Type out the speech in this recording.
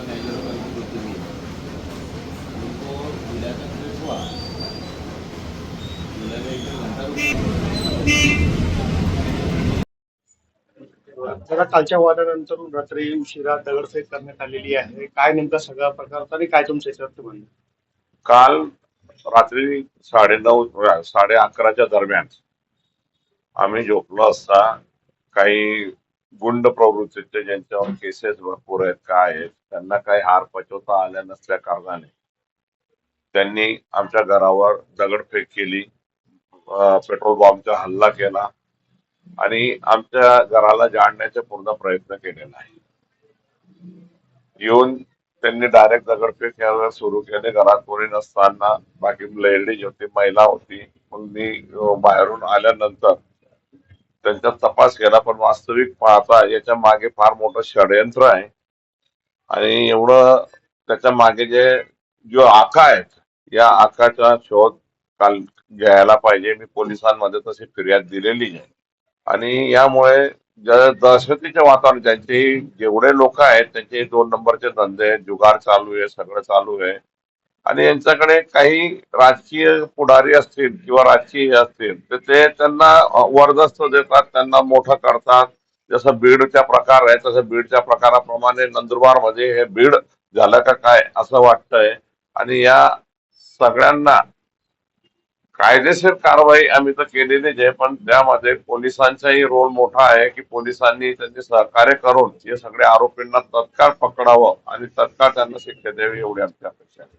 Major उनको हुआ एक घंटा जरा कालच्या वादानंतर रात्री उशिरा दगडफेक करण्यात आलेली आहे. काय नेमका सगळा प्रकार होता आणि काय तुमचं याच्यावर म्हणणं? काल रात्री साडे नऊ साडे अकराच्या दरम्यान आम्ही झोपलो असता काही गुंड प्रवृत्तीचे ज्यांच्यावर केसेस भरपूर आहेत काय आहेत त्यांना काही हार पचवता आल्या नसल्या कारणाने. त्यांनी आमच्या घरावर दगडफेक केली पेट्रोल बॉम्बचा हल्ला केला आणि आमच्या घराला जाळण्याचा पूर्ण प्रयत्न केलेला आहे. येऊन त्यांनी डायरेक्ट दगडफेक करायला सुरू केले घरात कोणी नसताना बाकी लेडीज होती महिला होती मग मी बाहेरून आल्यानंतर त्यांचा तपास केला पण वास्तविक पाहता याच्या मागे फार मोठं षडयंत्र आहे. आणि एवढं त्याच्यामागे जे जो आका आहेत या आकाचा शोध काल घ्यायला पाहिजे. मी पोलिसांमध्ये तशी फिर्याद दिलेली आहे. आणि यामुळे ज्या दहशतीचे वातावरण ज्यांचे जेवढे लोक आहेत त्यांचे दोन नंबरचे धंदे आहेत, जुगार चालू आहे सगळं चालू आहे. आणि यांच्याकडे काही राजकीय पुढारी असतील किंवा राजकीय हे असतील तर ते त्यांना वर्दस्त देतात त्यांना मोठं करतात. जसं बीडचा प्रकार आहे तसं बीडच्या प्रकाराप्रमाणे नंदुरबारमध्ये हे बीड झालं का काय असं वाटतंय. आणि या सगळ्यांना कायदेशीर कारवाई आम्ही तर केलेलीच आहे पण त्यामध्ये पोलिसांचाही रोल मोठा आहे की पोलिसांनी त्यांचे सहकार्य करून या सगळ्या आरोपींना तत्काळ पकडावं आणि तत्काळ त्यांना शिक्षा द्यावी एवढी आमची अपेक्षा आहे.